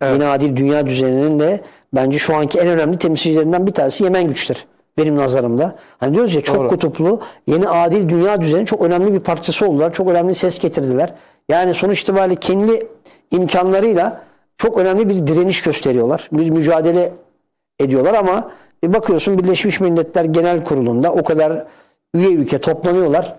Evet. Yeni adil dünya düzeninin de bence şu anki en önemli temsilcilerinden bir tanesi Yemen güçleri. Benim nazarımda. Hani diyoruz ya çok Doğru. kutuplu yeni adil dünya düzeni çok önemli bir parçası oldular. Çok önemli ses getirdiler. Yani sonuç itibariyle kendi imkanlarıyla çok önemli bir direniş gösteriyorlar. Bir mücadele ediyorlar ama bakıyorsun Birleşmiş Milletler Genel Kurulu'nda o kadar üye ülke toplanıyorlar.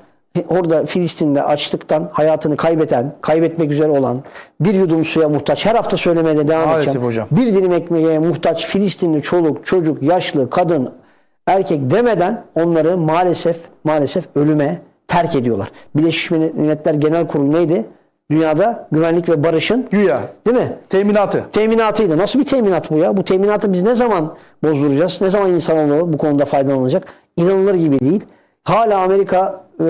Orada Filistin'de açlıktan hayatını kaybeden, kaybetmek üzere olan, bir yudum suya muhtaç, her hafta söylemeye de devam Maalesef edeceğim. hocam. Bir dilim ekmeğe muhtaç Filistinli çoluk, çocuk, yaşlı, kadın, erkek demeden onları maalesef maalesef ölüme terk ediyorlar. Birleşmiş Milletler Genel Kurulu neydi? Dünyada güvenlik ve barışın Güya. değil mi? Teminatı. Teminatıydı. Nasıl bir teminat bu ya? Bu teminatı biz ne zaman bozduracağız? Ne zaman insanoğlu bu konuda faydalanacak? İnanılır gibi değil. Hala Amerika e,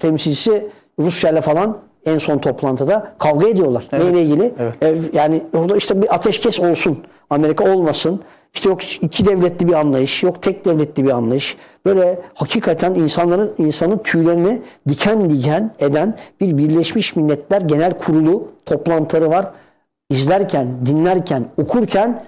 temsilcisi Rusya ile falan en son toplantıda kavga ediyorlar. Neyle ilgili? Evet. E, yani orada işte bir ateşkes olsun. Amerika olmasın. İşte yok iki devletli bir anlayış, yok tek devletli bir anlayış. Böyle hakikaten insanların insanın tüylerini diken diken eden bir Birleşmiş Milletler Genel Kurulu toplantıları var. İzlerken, dinlerken, okurken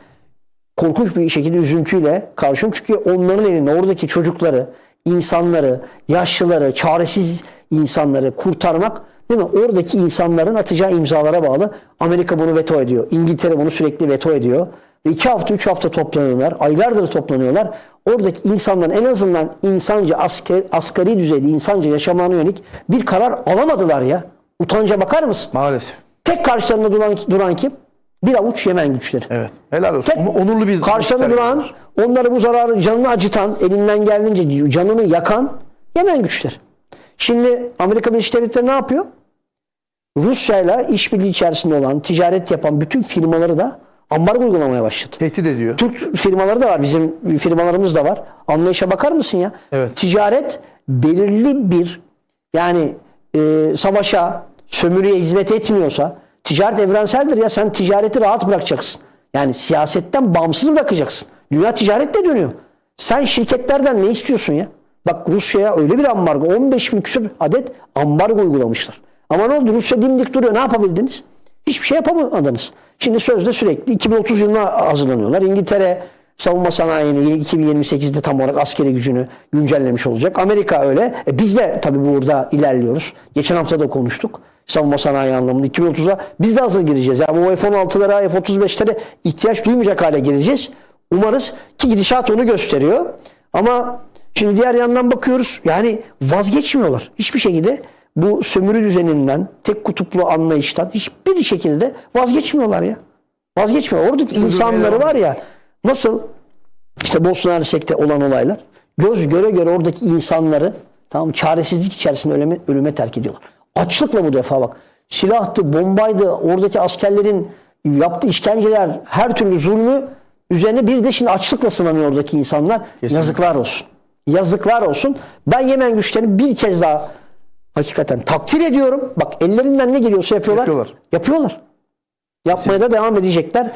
korkunç bir şekilde üzüntüyle karşıyım. Çünkü onların elinde oradaki çocukları, insanları, yaşlıları, çaresiz insanları kurtarmak değil mi? Oradaki insanların atacağı imzalara bağlı. Amerika bunu veto ediyor. İngiltere bunu sürekli veto ediyor. Ve iki hafta, üç hafta toplanıyorlar. Aylardır toplanıyorlar. Oradaki insanların en azından insanca, asker, asgari düzeyde insanca yaşamlarına yönelik bir karar alamadılar ya. Utanca bakar mısın? Maalesef. Tek karşılarında duran, duran kim? Bir avuç Yemen güçleri. Evet. Helal olsun. Tek Onu- onurlu bir karşılarında duran, onları bu zararı canını acıtan, elinden geldiğince canını yakan Yemen güçleri. Şimdi Amerika Birleşik Devletleri ne yapıyor? Rusya'yla işbirliği içerisinde olan, ticaret yapan bütün firmaları da ambargo uygulamaya başladı. tehdit ediyor. Türk firmaları da var. Bizim firmalarımız da var. Anlayışa bakar mısın ya? Evet. Ticaret belirli bir yani e, savaşa, sömürüye hizmet etmiyorsa ticaret evrenseldir ya. Sen ticareti rahat bırakacaksın. Yani siyasetten bağımsız bırakacaksın. Dünya ticaretle dönüyor. Sen şirketlerden ne istiyorsun ya? Bak Rusya'ya öyle bir ambargo 15 bin küsur adet ambargo uygulamışlar. Ama ne oldu? Rusya dimdik duruyor. Ne yapabildiniz? Hiçbir şey yapamadınız. Şimdi sözde sürekli 2030 yılına hazırlanıyorlar. İngiltere savunma sanayini 2028'de tam olarak askeri gücünü güncellemiş olacak. Amerika öyle. E biz de tabii burada ilerliyoruz. Geçen hafta da konuştuk. Savunma sanayi anlamında 2030'a biz de hazır gireceğiz. Yani bu F-16'lara, F-35'lere ihtiyaç duymayacak hale geleceğiz. Umarız ki gidişat onu gösteriyor. Ama şimdi diğer yandan bakıyoruz. Yani vazgeçmiyorlar. Hiçbir şekilde bu sömürü düzeninden, tek kutuplu anlayıştan hiçbir şekilde vazgeçmiyorlar ya. Vazgeçmiyor. Oradaki insanları devam var ya nasıl işte Bosna Hersek'te olan olaylar göz göre göre oradaki insanları tamam çaresizlik içerisinde ölüme, ölüme terk ediyorlar. Açlıkla bu defa bak. Silahtı, bombaydı, oradaki askerlerin yaptığı işkenceler, her türlü zulmü üzerine bir de şimdi açlıkla sınanıyor oradaki insanlar. Yazıklar olsun. Yazıklar olsun. Ben Yemen güçlerini bir kez daha hakikaten takdir ediyorum. Bak ellerinden ne geliyorsa yapıyorlar. Yapıyorlar. Yapıyorlar. Yapmaya da devam edecekler.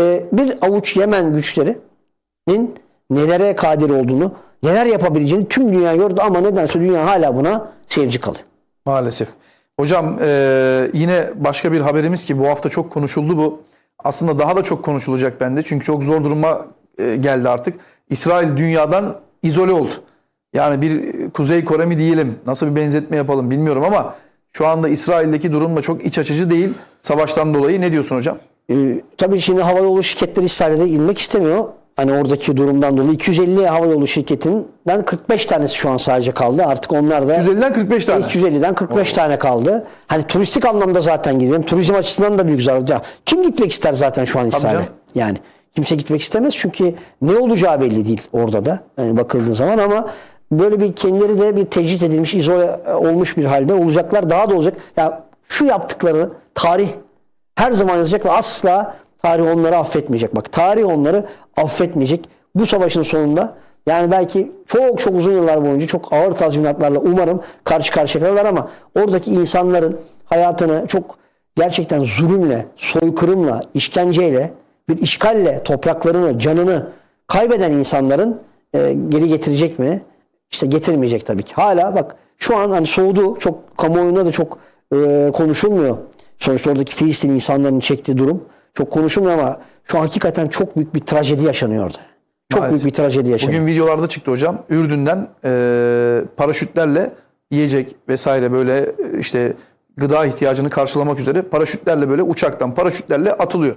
Ee, bir avuç Yemen güçlerinin nelere kadir olduğunu, neler yapabileceğini tüm dünya gördü ama nedense dünya hala buna seyirci kalıyor. Maalesef. Hocam e, yine başka bir haberimiz ki bu hafta çok konuşuldu bu. Aslında daha da çok konuşulacak bende. Çünkü çok zor duruma e, geldi artık. İsrail dünyadan izole oldu. Yani bir Kuzey Kore mi diyelim, nasıl bir benzetme yapalım bilmiyorum ama şu anda İsrail'deki durum da çok iç açıcı değil. Savaştan dolayı ne diyorsun hocam? Ee, tabii şimdi havayolu şirketleri İsrail'e inmek istemiyor. Hani oradaki durumdan dolayı 250 havayolu şirketinden 45 tanesi şu an sadece kaldı. Artık onlar da 150'den 45 tane. 250'den 45 tane kaldı. Hani turistik anlamda zaten gidiyor. Turizm açısından da büyük zarar. Ya, kim gitmek ister zaten şu an İsrail'e? canım. Yani kimse gitmek istemez çünkü ne olacağı belli değil orada da yani bakıldığın zaman ama böyle bir kendileri de bir tecrit edilmiş, izole olmuş bir halde olacaklar. Daha da olacak. Ya şu yaptıkları tarih her zaman yazacak ve asla tarih onları affetmeyecek. Bak tarih onları affetmeyecek. Bu savaşın sonunda yani belki çok çok uzun yıllar boyunca çok ağır tazminatlarla umarım karşı karşıya kalırlar ama oradaki insanların hayatını çok gerçekten zulümle, soykırımla, işkenceyle, bir işgalle topraklarını, canını kaybeden insanların e, geri getirecek mi? İşte getirmeyecek tabii ki. Hala bak şu an hani soğudu. Çok kamuoyunda da çok e, konuşulmuyor. Sonuçta oradaki Filistin insanların çektiği durum. Çok konuşulmuyor ama şu hakikaten çok büyük bir trajedi yaşanıyordu. Çok Maalesef. büyük bir trajedi yaşanıyor. Bugün videolarda çıktı hocam. Ürdün'den e, paraşütlerle yiyecek vesaire böyle işte gıda ihtiyacını karşılamak üzere paraşütlerle böyle uçaktan paraşütlerle atılıyor.